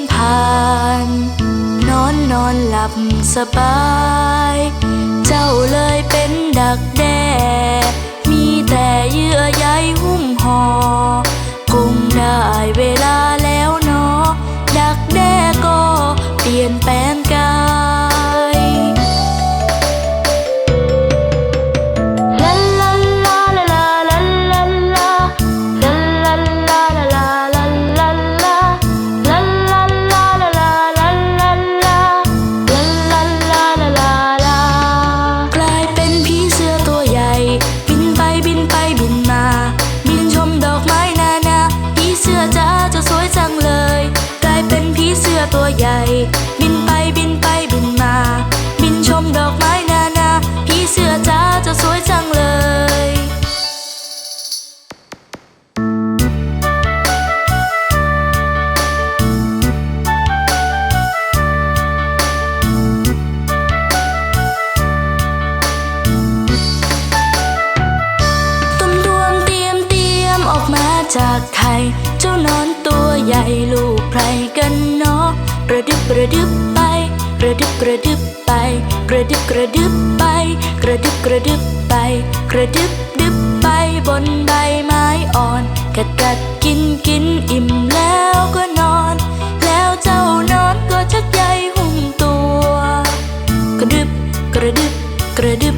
นผ่าน นอนนอนหลับสบาย เจ้าเลยเป็นดักแด้ มีแต่เยื่อใยหุ้ เจ้านอนตัวใหญ่ลูกใครกันเนาะกระดึบกระดึบไป กระดึบกระดึบไป กระดึบกระดึบไป กระดึบกระดึบไป กระดึบดึบไปบนใบไม้อ่อนกัดกัดกินกินอิ่มแล้วก็นอน แล้วเจ้านอนก็ชักใยหุ้มตัว กระดึบกระดึบกระดึบดึบ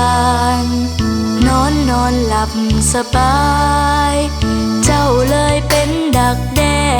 านนอนนอนหลับสบาย เจ้าเลยเป็นดักแด้